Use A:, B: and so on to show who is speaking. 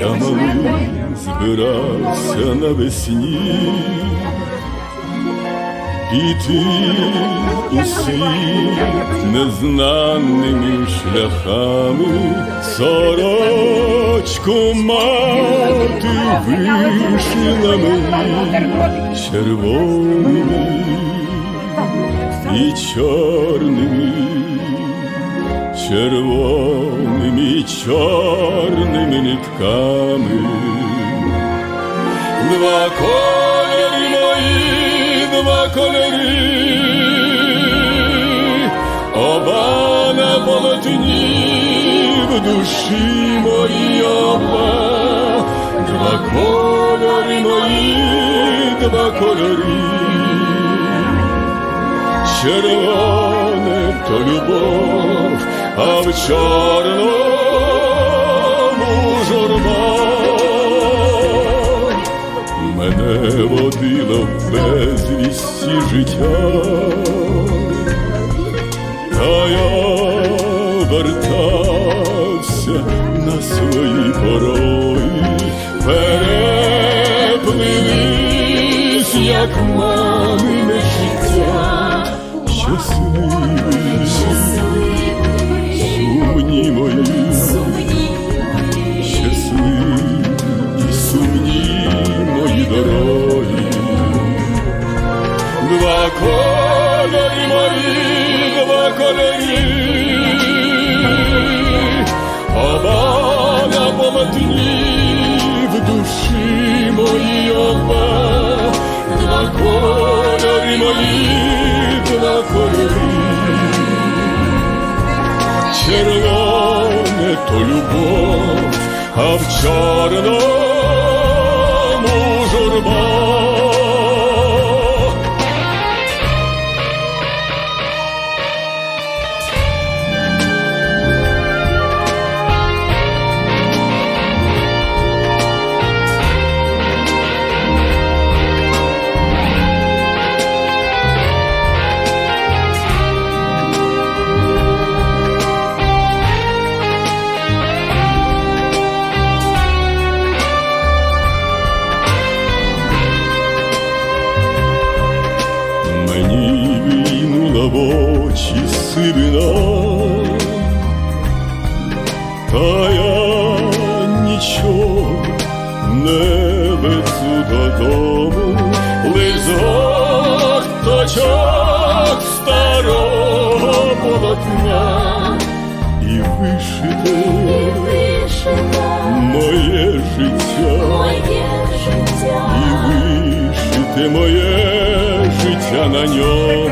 A: я малий збирався навесні, піти у світ незнаними шляхами, сорочку мати вишила мені червоними і чорними, червоними і чорними нитками. Два кольори мої, два кольори, оба на полотні в душі мої оба, два кольори мої, два кольори. Червоне то любов, а в чорному журба. Мене водило в безвісті життя, та я вертався на свої порої, переплились, як мамине мої, два кольори, оба на в душі мої оба, два кольори мої, два кольори. Червоне то любов, а в чорному та я нічого не везу додому, лиш згорточок старого полотна і вишите моє життя. І вишити моє життя на ньому.